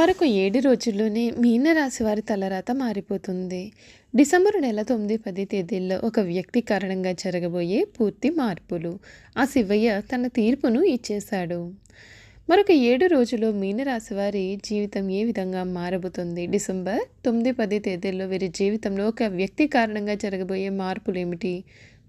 మరొక ఏడు రోజుల్లోనే మీనరాశి వారి తలరాత మారిపోతుంది. డిసెంబర్ నెల తొమ్మిది పది తేదీల్లో ఒక వ్యక్తి కారణంగా జరగబోయే పూర్తి మార్పులు. ఆ శివయ్య తన తీర్పును ఇచ్చేశాడు. మరొక ఏడు రోజుల్లో మీనరాశి వారి జీవితం ఏ విధంగా మారబోతుంది? డిసెంబర్ తొమ్మిది పది తేదీల్లో వీరి జీవితంలో ఒక వ్యక్తి కారణంగా జరగబోయే మార్పులు ఏమిటి?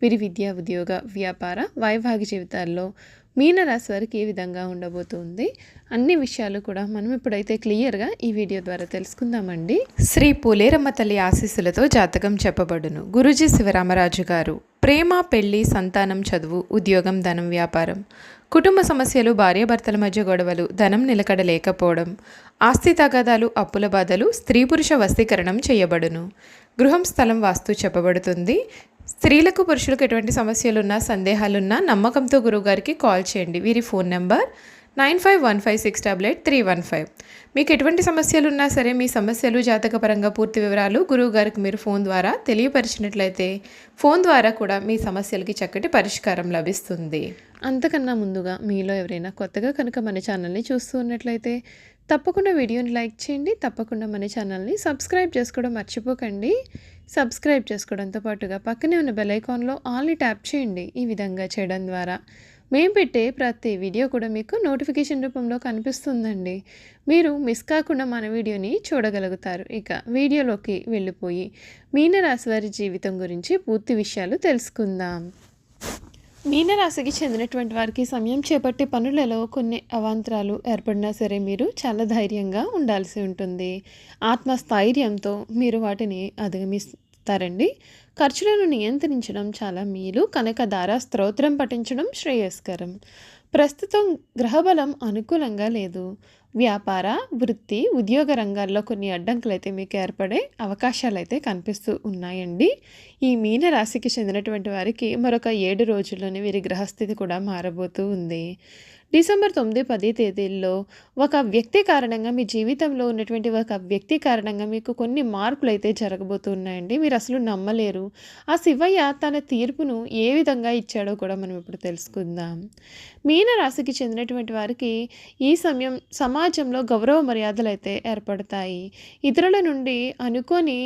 వీరి విద్యా ఉద్యోగ వ్యాపార వైవాహిక జీవితాల్లో మీనరాశి వారికి ఏ విధంగా ఉండబోతుంది? అన్ని విషయాలు కూడా మనం ఇప్పుడైతే క్లియర్గా ఈ వీడియో ద్వారా తెలుసుకుందామండి. శ్రీ పులేరమ్మ తల్లి ఆశీస్సులతో జాతకం చెప్పబడును. గురుజీ శివరామరాజు గారు ప్రేమ పెళ్ళి సంతానం చదువు ఉద్యోగం ధనం వ్యాపారం. కుటుంబ సమస్యలు భార్యాభర్తల మధ్య గొడవలు ధనం నిలకడ లేకపోవడం ఆస్తి తగాదాలు అప్పుల బాధలు స్త్రీ పురుష వస్తీకరణం చేయబడును. గృహం స్థలం వాస్తు చెప్పబడుతుంది. స్త్రీలకు పురుషులకు ఎటువంటి సమస్యలున్నా సందేహాలున్నా నమ్మకంతో గురువుగారికి కాల్ చేయండి. వీరి phone number nine five one five six double eight three one five. మీకు ఎటువంటి సమస్యలు ఉన్నా సరే మీ సమస్యలు జాతకపరంగా పూర్తి వివరాలు గురువు గారికి మీరు ఫోన్ ద్వారా తెలియపరిచినట్లయితే ఫోన్ ద్వారా కూడా మీ సమస్యలకి చక్కటి పరిష్కారం లభిస్తుంది. అంతకన్నా ముందుగా మీలో ఎవరైనా కొత్తగా కనుక మన ఛానల్ని చూస్తూ ఉన్నట్లయితే తప్పకుండా వీడియోని లైక్ చేయండి తప్పకుండా మన ఛానల్ని సబ్స్క్రైబ్ చేసుకోవడం మర్చిపోకండి. సబ్స్క్రైబ్ చేసుకోవడంతో పాటుగా పక్కనే ఉన్న బెల్ ఐకాన్లో ఆల్ని ట్యాప్ చేయండి ఈ విధంగా చేయడం ద్వారా. మేము పెట్టే ప్రతి వీడియో కూడా మీకు నోటిఫికేషన్ రూపంలో కనిపిస్తుందండి. మీరు మిస్ కాకుండా మన వీడియోని చూడగలుగుతారు. ఇక వీడియోలోకి వెళ్ళిపోయి మీనరాశి వారి జీవితం గురించి పూర్తి విషయాలు తెలుసుకుందాం. మీనరాశికి చెందినటువంటి వారికి సమయం చేపట్టే పనులలో కొన్ని అవాంతరాలు ఏర్పడినా సరే మీరు చాలా ధైర్యంగా ఉండాల్సి ఉంటుంది. ఆత్మస్థైర్యంతో మీరు వాటిని అధిగమిస్తారండి. ఖర్చులను నియంత్రించడం చాలా మేలు. కనకధార స్తోత్రం పఠించడం శ్రేయస్కరం. ప్రస్తుతం గ్రహబలం అనుకూలంగా లేదు. వ్యాపార వృత్తి ఉద్యోగ రంగాల్లో కొన్ని అడ్డంకులు అయితే మీకు ఏర్పడే అవకాశాలు అయితే కనిపిస్తూ ఉన్నాయండి. ఈ మీన రాశికి చెందినటువంటి వారికి మరొక ఏడు రోజుల్లోనే వీరి గ్రహస్థితి కూడా మారబోతూ ఉంది. డిసెంబర్ తొమ్మిది పది తేదీల్లో ఒక వ్యక్తి కారణంగా మీ జీవితంలో ఉన్నటువంటి ఒక వ్యక్తి కారణంగా మీకు కొన్ని మార్పులు అయితే జరగబోతున్నాయండి. మీరు అసలు నమ్మలేరు. ఆ శివయ్య తన తీర్పును ఏ విధంగా ఇచ్చాడో కూడా మనం ఇప్పుడు తెలుసుకుందాం. మీన రాశికి చెందినటువంటి వారికి ఈ సమయం సమాజంలో గౌరవ మర్యాదలు అయితే ఏర్పడతాయి. ఇతరుల నుండి అనుకోని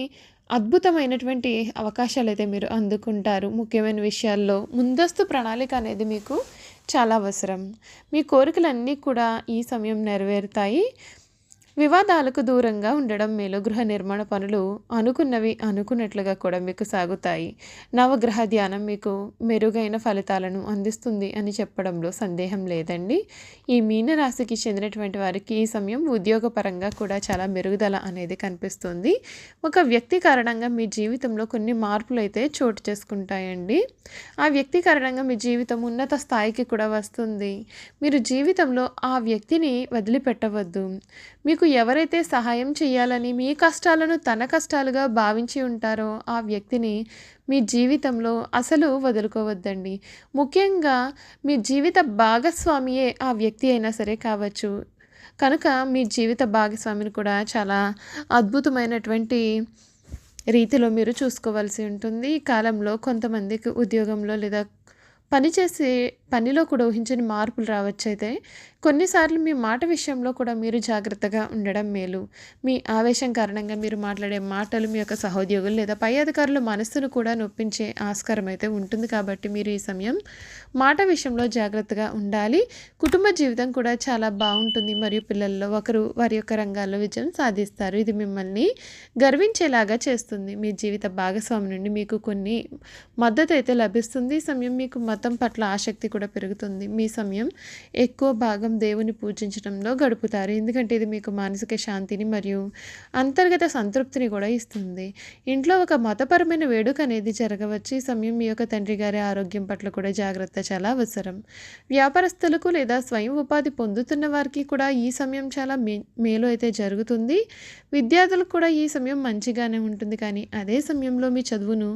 అద్భుతమైనటువంటి అవకాశాలు అయితే మీరు అందుకుంటారు. ముఖ్యమైన విషయాల్లో ముందస్తు ప్రణాళిక అనేది మీకు చాలా అవసరం. మీ కోరికలన్నీ కూడా ఈ సమయం నెరవేరుతాయి. వివాదాలకు దూరంగా ఉండడం మేలు గృహ నిర్మాణ పనులు అనుకున్నవి అనుకున్నట్లుగా కూడా మీకు సాగుతాయి. నవగ్రహ ధ్యానం మీకు మెరుగైన ఫలితాలను అందిస్తుంది అని చెప్పడంలో సందేహం లేదండి. ఈ మీనరాశికి చెందినటువంటి వారికి ఈ సమయం ఉద్యోగపరంగా కూడా చాలా మెరుగుదల అనేది కనిపిస్తుంది. ఒక వ్యక్తి కారణంగా మీ జీవితంలో కొన్ని మార్పులు అయితే చోటు చేసుకుంటాయండి. ఆ వ్యక్తి కారణంగా మీ జీవితం ఉన్నత స్థాయికి కూడా వస్తుంది. మీరు జీవితంలో ఆ వ్యక్తిని వదిలిపెట్టవద్దు. మీకు మీకు ఎవరైతే సహాయం చేయాలని మీ కష్టాలను తన కష్టాలుగా భావించి ఉంటారో ఆ వ్యక్తిని మీ జీవితంలో అసలు వదులుకోవద్దండి. ముఖ్యంగా మీ జీవిత భాగస్వామియే ఆ వ్యక్తి అయినా సరే కావచ్చు. కనుక మీ జీవిత భాగస్వామిని కూడా చాలా అద్భుతమైనటువంటి రీతిలో మీరు చూసుకోవాల్సి ఉంటుంది. ఈ కాలంలో కొంతమందికి ఉద్యోగంలో లేదా పనిచేసే పనిలో కూడా ఊహించని మార్పులు రావచ్చు అయితే కొన్నిసార్లు మీ మాట విషయంలో కూడా మీరు జాగ్రత్తగా ఉండడం మేలు. మీ ఆవేశం కారణంగా మీరు మాట్లాడే మాటలు మీ యొక్క సహోద్యోగులు లేదా పై అధికారుల మనస్సును కూడా నొప్పించే ఆస్కారం అయితే ఉంటుంది. కాబట్టి మీరు ఈ సమయం మాట విషయంలో జాగ్రత్తగా ఉండాలి. కుటుంబ జీవితం కూడా చాలా బాగుంటుంది. మరియు పిల్లల్లో ఒకరు వారి యొక్క రంగాల్లో విజయం సాధిస్తారు. ఇది మిమ్మల్ని గర్వించేలాగా చేస్తుంది. మీ జీవిత భాగస్వామి నుండి మీకు కొన్ని మద్దతు అయితే లభిస్తుంది. ఈ సమయం మీకు మతం పట్ల ఆసక్తి కూడా పెరుగుతుంది. మీ సమయం ఎక్కువ భాగం దేవుని పూజించడంలో గడుపుతారు. ఎందుకంటే ఇది మీకు మానసిక శాంతిని మరియు అంతర్గత సంతృప్తిని కూడా ఇస్తుంది. ఇంట్లో ఒక మతపరమైన వేడుక అనేది జరగవచ్చు. ఈ సమయం మీ యొక్క తండ్రి గారి ఆరోగ్యం పట్ల కూడా జాగ్రత్త చాలా అవసరం. వ్యాపారస్తులకు లేదా స్వయం ఉపాధి పొందుతున్న వారికి కూడా ఈ సమయం చాలా మే మేలు అయితే జరుగుతుంది. విద్యార్థులకు కూడా ఈ సమయం మంచిగానే ఉంటుంది. కానీ అదే సమయంలో మీ చదువును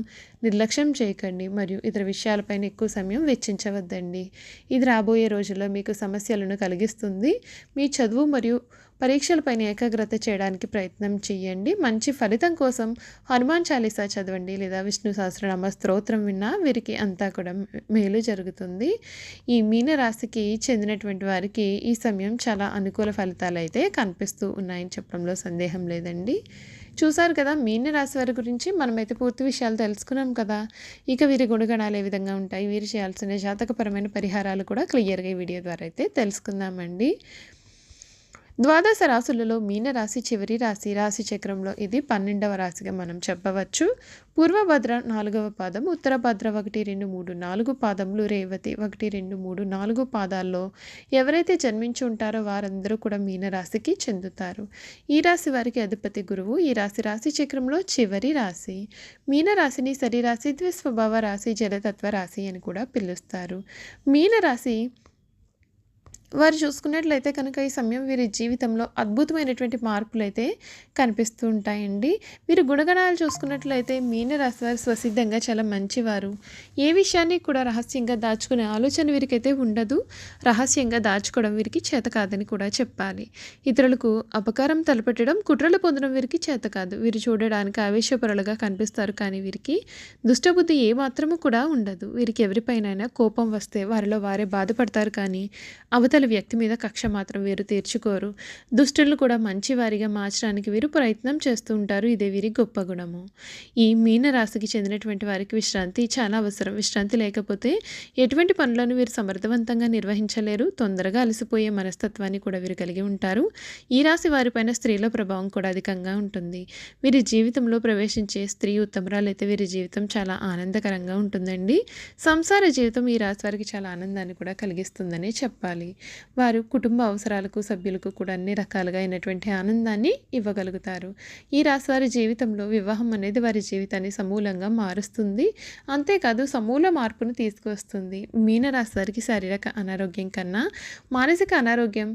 నిర్లక్ష్యం చేయకండి మరియు ఇతర విషయాలపైన ఎక్కువ సమయం వెచ్చించవద్దండి. ఇది రాబోయే రోజుల్లో మీకు సమస్యలను కలిగిస్తుంది. మీ చదువు మరియు పరీక్షలపైన ఏకాగ్రత చేయడానికి ప్రయత్నం చేయండి. మంచి ఫలితం కోసం హనుమాన్ చాలీసా చదవండి లేదా విష్ణు సహస్రనామ స్తోత్రం విన్నా వీరికి అంతా కూడా మేలు జరుగుతుంది. ఈ మీనరాశికి చెందినటువంటి వారికి ఈ సమయం చాలా అనుకూల ఫలితాలు అయితే కనిపిస్తూ ఉన్నాయని చెప్పడంలో సందేహం లేదండి. చూసారు కదా మీన రాశి వారి గురించి మనమైతే పూర్తి విషయాలు తెలుసుకున్నాం కదా. ఇక వీరి గుణగణాలు ఏ విధంగా ఉంటాయి? వీరు చేయాల్సిన జాతకపరమైన పరిహారాలు కూడా క్లియర్గా ఈ వీడియో ద్వారా అయితే తెలుసుకుందామండి. ద్వాదశ రాశులలో మీనరాశి చివరి రాశి రాశి చక్రంలో ఇది పన్నెండవ రాశిగా మనం చెప్పవచ్చు. పూర్వభద్ర నాలుగవ పాదం ఉత్తర భద్ర ఒకటి రెండు మూడు నాలుగు పాదములు రేవతి ఒకటి రెండు మూడు నాలుగు పాదాల్లో ఎవరైతే జన్మించి ఉంటారో వారందరూ కూడా మీనరాశికి చెందుతారు. ఈ రాశి వారికి అధిపతి గురువు ఈ రాశి రాశి చక్రంలో చివరి రాశి. మీనరాశిని శరీరాశి ద్విస్వభావ రాశి జలతత్వ రాశి అని కూడా పిలుస్తారు. మీనరాశి వారు చూసుకున్నట్లయితే కనుక ఈ సమయం వీరి జీవితంలో అద్భుతమైనటువంటి మార్పులు అయితే కనిపిస్తూ ఉంటాయండి. వీరి గుణగణాలు చూసుకున్నట్లయితే మీనరాశి వారు స్వసిద్ధంగా చాలా మంచివారు. ఏ విషయాన్ని కూడా రహస్యంగా దాచుకునే ఆలోచన వీరికైతే ఉండదు. రహస్యంగా దాచుకోవడం వీరికి చేత కాదని కూడా చెప్పాలి. ఇతరులకు అపకారం తలపెట్టడం కుట్రలు పొందడం వీరికి చేత కాదు. వీరు చూడడానికి ఆవేశపరులుగా కనిపిస్తారు కానీ వీరికి దుష్టబుద్ధి ఏ మాత్రము కూడా ఉండదు. వీరికి ఎవరిపైనైనా కోపం వస్తే వారిలో వారే బాధపడతారు కానీ అవతల అవతల వ్యక్తి మీద కక్ష మాత్రం వీరు తీర్చుకోరు. దుష్టులను కూడా మంచివారిగా మార్చడానికి వీరు ప్రయత్నం చేస్తూ ఉంటారు. ఇదే వీరి గొప్ప గుణము. ఈ మీన రాశికి చెందినటువంటి వారికి విశ్రాంతి చాలా అవసరం. విశ్రాంతి లేకపోతే ఎటువంటి పనులను వీరు సమర్థవంతంగా నిర్వహించలేరు. తొందరగా అలసిపోయే మనస్తత్వాన్ని కూడా వీరు కలిగి ఉంటారు. ఈ రాశి వారిపైన స్త్రీల ప్రభావం కూడా అధికంగా ఉంటుంది. వీరి జీవితంలో ప్రవేశించే స్త్రీ ఉత్తమరాలైతే వీరి జీవితం చాలా ఆనందకరంగా ఉంటుందండి. సంసార జీవితం ఈ రాశి వారికి చాలా ఆనందాన్ని కూడా కలిగిస్తుందనే చెప్పాలి. వారు కుటుంబ అవసరాలకు సభ్యులకు కూడా అన్ని రకాలుగా అయినటువంటి ఆనందాన్ని ఇవ్వగలుగుతారు. ఈ రాశి వారి జీవితంలో వివాహం అనేది వారి జీవితాన్ని సమూలంగా మారుస్తుంది. అంతేకాదు సమూల మార్పును తీసుకువస్తుంది. మీనరాశి వారికి శారీరక అనారోగ్యం కన్నా మానసిక అనారోగ్యం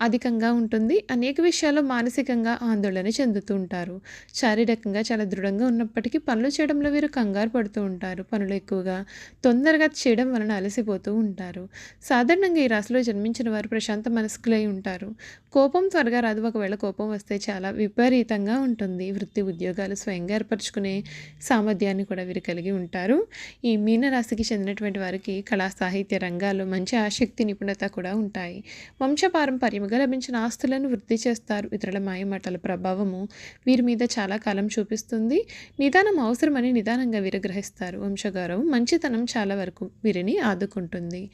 అధికంగా ఉంటుంది. అనేక విషయాల్లో మానసికంగా ఆందోళన చెందుతూ ఉంటారు. శారీరకంగా చాలా దృఢంగా ఉన్నప్పటికీ పనులు చేయడంలో వీరు కంగారు పడుతూ ఉంటారు. పనులు ఎక్కువగా తొందరగా చేయడం వలన అలసిపోతూ ఉంటారు. సాధారణంగా ఈ రాశిలో జన్మించిన జన్మించిన వారు ప్రశాంత మనస్కులై ఉంటారు. కోపం త్వరగా రాదు. ఒకవేళ కోపం వస్తే చాలా విపరీతంగా ఉంటుంది. వృత్తి ఉద్యోగాలు స్వయంగా ఏర్పరచుకునే సామర్థ్యాన్ని కూడా వీరు కలిగి ఉంటారు. ఈ మీనరాశికి చెందినటువంటి వారికి కళా సాహిత్య రంగాల్లో మంచి ఆసక్తి నిపుణత కూడా ఉంటాయి. వంశపారంపర్యముగా లభించిన ఆస్తులను వృద్ధి చేస్తారు. ఇతరుల మాయమాటల ప్రభావము వీరి మీద చాలా కాలం చూపిస్తుంది. నిదానం అవసరమని నిదానంగా వీరు గ్రహిస్తారు. వంశగౌరవం మంచితనం చాలా వరకు వీరిని ఆదుకుంటుంది.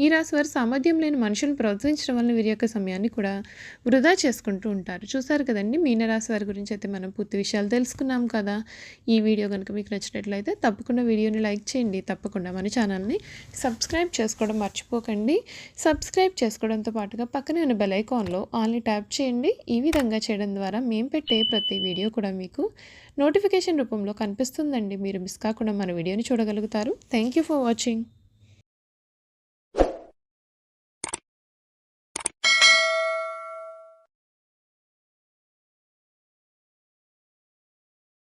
ఈ రాశి వారు సామర్థ్యం లేని మనుషులను ప్రోత్సహించడం వల్ల వీరి యొక్క సమయాన్ని కూడా వృధా చేసుకుంటూ ఉంటారు. చూసారు కదండి మీనరాశి వారి గురించి అయితే మనం పూర్తి విషయాలు తెలుసుకున్నాం కదా. ఈ వీడియో కనుక మీకు నచ్చినట్లయితే తప్పకుండా వీడియోని లైక్ చేయండి. తప్పకుండా మన ఛానల్ని సబ్స్క్రైబ్ చేసుకోవడం మర్చిపోకండి. సబ్స్క్రైబ్ చేసుకోవడంతో పాటుగా పక్కనే ఉన్న బెల్ ఐకాన్లో ఆల్ని ట్యాప్ చేయండి. ఈ విధంగా చేయడం ద్వారా మేము పెట్టే ప్రతి వీడియో కూడా మీకు నోటిఫికేషన్ రూపంలో కనిపిస్తుందండి. మీరు మిస్ కాకుండా మన వీడియోని చూడగలుగుతారు. Thank you for watching.